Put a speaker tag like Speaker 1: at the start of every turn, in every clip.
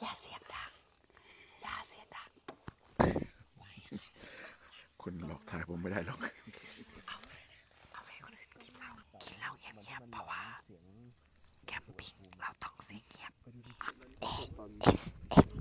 Speaker 1: อย่าเสียงดัง อย่าเสียงดัง
Speaker 2: คุณหลอกถ่ายผมไม่ได้หรอก
Speaker 1: เอาให้คนอื่นกินเหล้ากินเหล้าเงียบๆเพราะว่าแคมปิ้งเราต้องเสียงเงียบ ASMR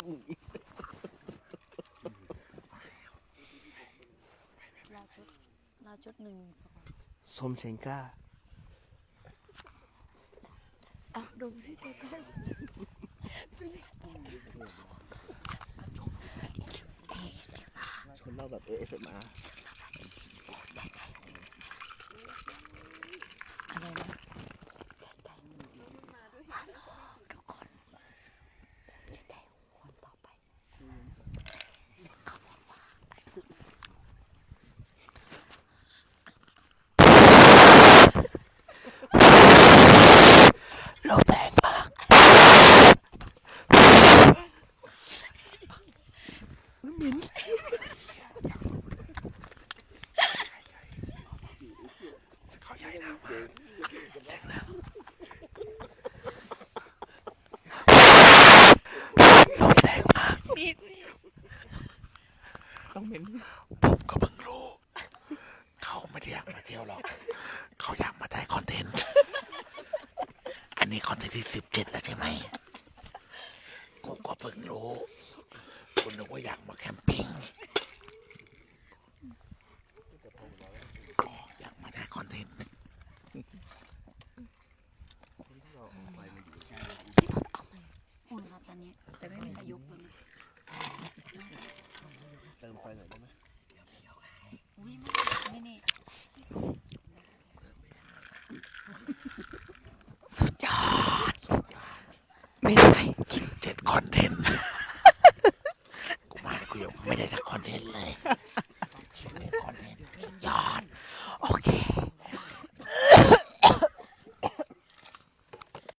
Speaker 3: เราชุดเราชุดหนึ่งสอง
Speaker 4: สมเชงก้า
Speaker 3: อะดมสิตัวใกล้
Speaker 4: ชนเราแบบเอ
Speaker 3: สมานะ
Speaker 1: ทุกคนใกล้ๆคนต่อไปเขาบอกว่า
Speaker 4: โลแบงมากเหม็น
Speaker 2: เขาใหญ่หนามาก
Speaker 4: ต้อง เหม็น
Speaker 2: ผมก็เพิ่งรู้ เขาไม่ได้อยากมาเที่ยวหรอก เขาอยากมาได้คอนเทนต์ อันนี้คอนเทนต์ที่สิบเจ็ดแล้วใช่ไหม กูก็เพิ่งรู้คุณนึกว่าอยากมาแคมปิ้งอ๋ออยากมาถ่ายคอนเทนต์
Speaker 3: อุ่นครับตอนนี้ แต่ไม่มีใครยกเลยนะ
Speaker 4: เติมไฟหน่อยได้ไหม
Speaker 3: อุ้ยไม่นี่นี่
Speaker 1: สุดยอด ไม่ได้
Speaker 2: สิบเจ็ดคอนเทนต์ กูมากูยังไม่ได้สักคอนเทนต์เลยสิบเจ็ดคอนเทนต์สุดยอด โอเค